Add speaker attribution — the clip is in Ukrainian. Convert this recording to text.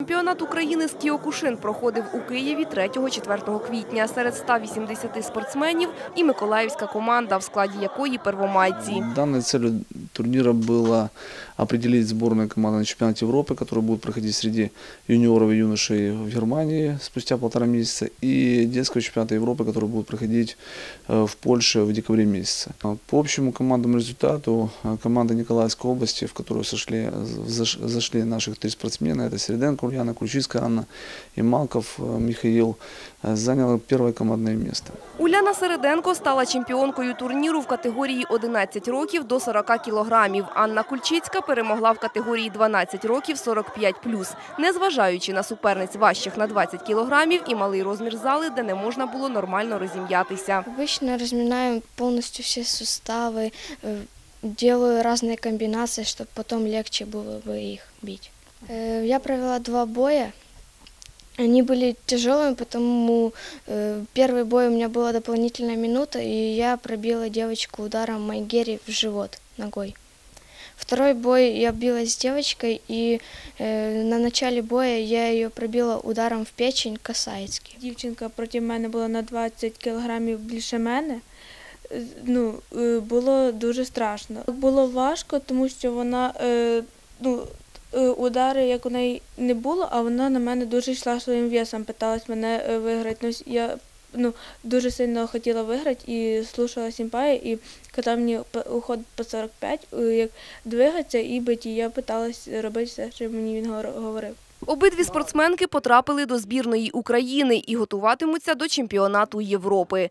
Speaker 1: Чемпіонат України з Кіокушин проходив у Києві 3-4 квітня. Серед 180 спортсменів і миколаївська команда, в складі якої первомайці.
Speaker 2: Данной целью турнира было определить сборную команду на чемпионате Европы, который будет проходить среди юниоров и юношей в Германии спустя полтора месяца, и детского чемпионата Европы, который будет проходить э, в Польше в декабре месяце. По общему командному результату э, команда Николаевской области, в которую сошли, заш- зашли наших три спортсмена, это Середенко Ульяна, Ключицкая Анна и Малков э, Михаил, заняла первое командное место.
Speaker 1: Уляна Середенко стала чемпіонкою турніру в категорії 11 років до 40 кілограмів. Анна Кульчицька перемогла в категорії 12 років 45+. Незважаючи на суперниць важчих на 20 кілограмів і малий розмір зали, де не можна було нормально розім'ятися.
Speaker 3: Обычно разминаю полностью все суставы, э, делаю разные комбинации, чтобы потом легче было бы их бить. Э, Я провела два боя. Они были тяжелыми, потому э, первый бой у меня была дополнительная минута, и я пробила девочку ударом Майгери в живот ногой. Второй бой я билась с девочкой, и э, на начале боя я ее пробила ударом в печень касаецки.
Speaker 4: Дівчинка проти мене була на 20 кілограмів більше мене. Е, Ну, е, було дуже страшно. Було важко, тому що вона е, ну, е, удари, як у неї не було, а вона на мене дуже йшла своїм весом, питалась мене е, виграти. Ну, я ну, дуже сильно хотіла виграти і слушала Сімпая, і коли мені уходить по 45, е, як двигатися і бити, я питалась робити все, що мені він говорив.
Speaker 1: Обидві спортсменки потрапили до збірної України і готуватимуться до чемпіонату Європи.